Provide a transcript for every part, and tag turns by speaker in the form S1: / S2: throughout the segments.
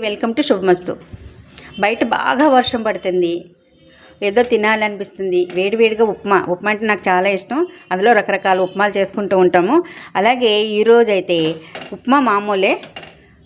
S1: Welcome to శుభమస్తు బయట బాగా వర్షం పడుతుంది. ఏదో తినాలనిపిస్తుంది. వేడివేడిగా ఉప్మా. ఉప్మా అంటే నాకు చాలా ఇష్టం. అందులో రకరకాల ఉప్మాలు చేసుకుంటూ ఉంటాము. అలాగే ఈరోజైతే ఉప్మా మామూలే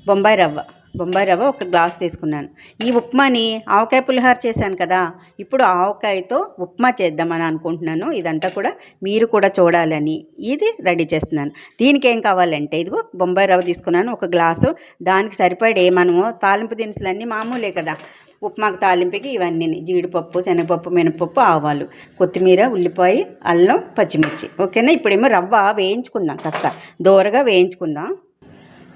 S1: బొంబాయి రవ్వ. బొంబాయి రవ్వ ఒక గ్లాస్ తీసుకున్నాను. ఈ ఉప్మాని ఆవకాయ పులిహార చేశాను కదా ఇప్పుడు ఆవకాయతో ఉప్మా చేద్దామని అనుకుంటున్నాను. ఇదంతా కూడా మీరు కూడా చూడాలని. ఇది రెడీ చేస్తున్నాను. దీనికి ఏం కావాలంటే ఇదిగో బొంబాయి రవ్వ తీసుకున్నాను ఒక గ్లాసు. దానికి సరిపడే మనము తాలింపు దినుసులన్నీ మామూలే కదా. ఉప్మాకు తాలింపుకి ఇవన్నీ జీడిపప్పు శనగపప్పు మినపప్పు ఆవాలు కొత్తిమీర ఉల్లిపాయ అల్లం పచ్చిమిర్చి. ఓకేనా? ఇప్పుడేమో రవ్వ వేయించుకుందాం కాస్త. దోరగా వేయించుకుందాం.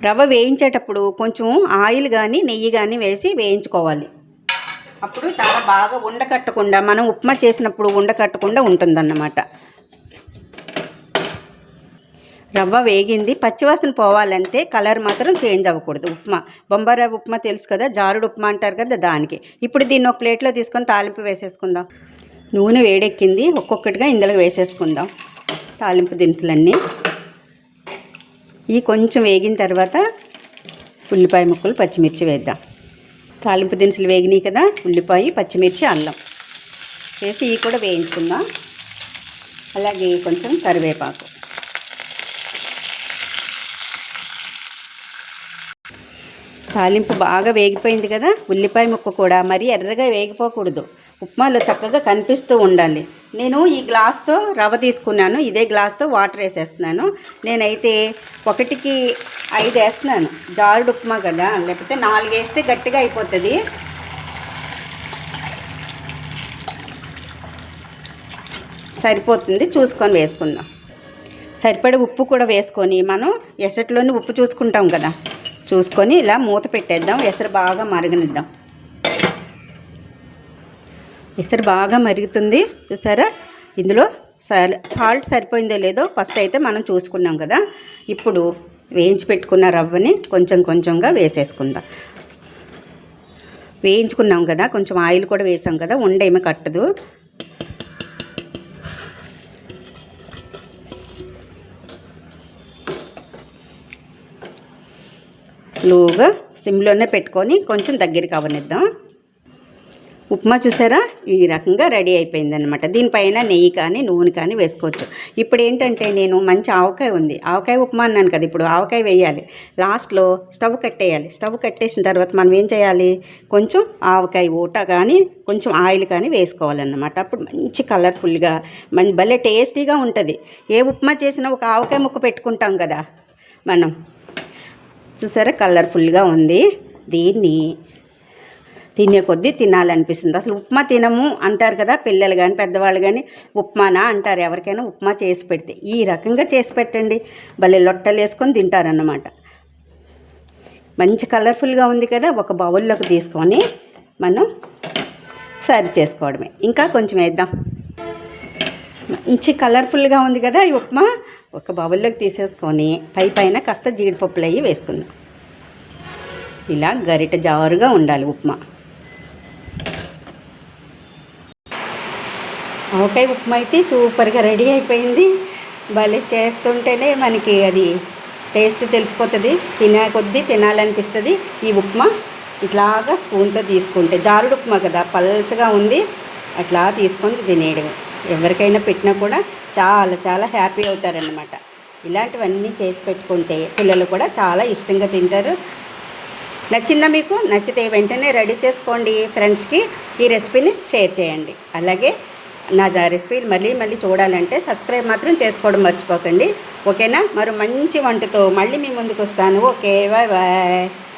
S1: రవ్వ వేయించేటప్పుడు కొంచెం ఆయిల్ కానీ నెయ్యి కానీ వేసి వేయించుకోవాలి. అప్పుడు చాలా బాగా ఉండకట్టకుండా మనం ఉప్మా చేసినప్పుడు ఉండకట్టకుండా ఉంటుందన్నమాట. రవ్వ వేగింది పచ్చివాసన పోవాలంటే కలర్ మాత్రం చేంజ్ అవ్వకూడదు ఉప్మా. బొంబాయి రవ్వ ఉప్మా తెలుసు కదా జారుడు ఉప్మా అంటారు కదా దానికి. ఇప్పుడు దీన్ని ఒక ప్లేట్లో తీసుకొని తాలింపు వేసేసుకుందాం. నూనె వేడెక్కింది ఒక్కొక్కటిగా ఇందులో వేసేసుకుందాం. తాలింపు దినుసులన్నీ. ఇవి కొంచెం వేగిన తర్వాత ఉల్లిపాయ ముక్కలు పచ్చిమిర్చి వేద్దాం. తాలింపు దినుసులు వేగినాయి కదా ఉల్లిపాయ పచ్చిమిర్చి అల్లం వేసి ఇవి కూడా వేయించుకుందాం. అలాగే కొంచెం కరివేపాకు. తాలింపు బాగా వేగిపోయింది కదా ఉల్లిపాయ ముక్క కూడా మరీ ఎర్రగా వేగిపోకూడదు. ఉప్మాలో చక్కగా కనిపిస్తూ ఉండాలి. నేను ఈ గ్లాస్తో రవ్వ తీసుకున్నాను. ఇదే గ్లాస్తో వాటర్ వేసేస్తున్నాను. నేనైతే ఒకటికి ఐదు వేస్తున్నాను. జారుడు ఉప్మా కదా లేకపోతే నాలుగు వేస్తే గట్టిగా అయిపోతుంది. సరిపోతుంది. చూసుకొని వేసుకుందాం. సరిపడే ఉప్పు కూడా వేసుకొని మనం ఎసట్లోనే ఉప్పు చూసుకుంటాం కదా చూసుకొని ఇలా మూత పెట్టేద్దాం. ఎసరు బాగా మరగనిద్దాం. ఎసరు బాగా మరుగుతుంది. చూసారా? ఇందులో సాల్ట్ సరిపోయిందో లేదో ఫస్ట్ అయితే మనం చూసుకున్నాం కదా. ఇప్పుడు వేయించి పెట్టుకున్న రవ్వని కొంచెం కొంచెంగా వేసేసుకుందాం. వేయించుకున్నాం కదా కొంచెం ఆయిల్ కూడా వేసాం కదా ఉండేమి కట్టదు. స్లోగా సిమ్లోనే పెట్టుకొని కొంచెం దగ్గరికి అవనిద్దాం. ఉప్మా చూసారా? ఈ రకంగా రెడీ అయిపోయిందనమాట దీనిపైన నెయ్యి కానీ నూనె కానీ వేసుకోవచ్చు. ఇప్పుడు ఏంటంటే నేను మంచి ఆవకాయ ఉంది. ఆవకాయ ఉప్మా అన్నాను కదా ఇప్పుడు ఆవకాయ వేయాలి. లాస్ట్లో స్టవ్ కట్టేయాలి. స్టవ్ కట్టేసిన తర్వాత మనం ఏం చేయాలి? కొంచెం ఆవకాయ ఊట కానీ కొంచెం ఆయిల్ కానీ వేసుకోవాలన్నమాట. అప్పుడు మంచి కలర్ఫుల్గా మంచి భలే టేస్టీగా ఉంటుంది. ఏ ఉప్మా చేసినా ఒక ఆవకాయ ముక్క పెట్టుకుంటాం కదా మనం. చూసారా? కలర్ఫుల్గా ఉంది. దీన్ని తినే కొద్దీ తినాలనిపిస్తుంది. అసలు ఉప్మా తినము అంటారు కదా పిల్లలు కానీ పెద్దవాళ్ళు కానీ ఉప్మానా అంటారు. ఎవరికైనా ఉప్మా చేసి పెడితే ఈ రకంగా చేసి పెట్టండి. భలే లొట్టలు వేసుకొని తింటారన్నమాట. మంచి కలర్ఫుల్గా ఉంది కదా ఒక బౌల్లోకి తీసుకొని మనం సర్వ్ చేసుకోవడమే. ఇంకా కొంచెం వేద్దాం. మంచి కలర్ఫుల్గా ఉంది కదా ఈ ఉప్మా. ఒక బౌల్లోకి తీసేసుకొని పై పైన కాస్త జీడిపప్పులు అయ్యి వేసుకుందాం. ఇలా గరిట జారుగా ఉండాలి ఉప్మా. ఆవకాయ ఉప్మా అయితే సూపర్గా రెడీ అయిపోయింది. భలే చేస్తుంటేనే మనకి అది టేస్ట్ తెలిసిపోతుంది. తినే కొద్దీ తినాలనిపిస్తుంది. ఈ ఉప్మా ఇట్లాగా స్పూన్తో తీసుకుంటే జారుడు ఉప్మా కదా పల్చగా ఉంది. అట్లా తీసుకొని తినేయడమే. ఎవరికైనా పెట్టినా కూడా చాలా చాలా హ్యాపీ అవుతారనమాట ఇలాంటివన్నీ చేసి పెట్టుకుంటే పిల్లలు కూడా చాలా ఇష్టంగా తింటారు. నచ్చిందా మీకు? నచ్చితే వెంటనే రెడీ చేసుకోండి ఫ్రెండ్స్కి. ఈ రెసిపీని షేర్ చేయండి. అలాగే నా జా రెసిపీలు మళ్ళీ మళ్ళీ చూడాలంటే సబ్స్క్రైబ్ మాత్రం చేసుకోవడం మర్చిపోకండి. ఓకేనా? మరో మంచి వంటతో మళ్ళీ మీ ముందుకు వస్తాను. Okay bye bye.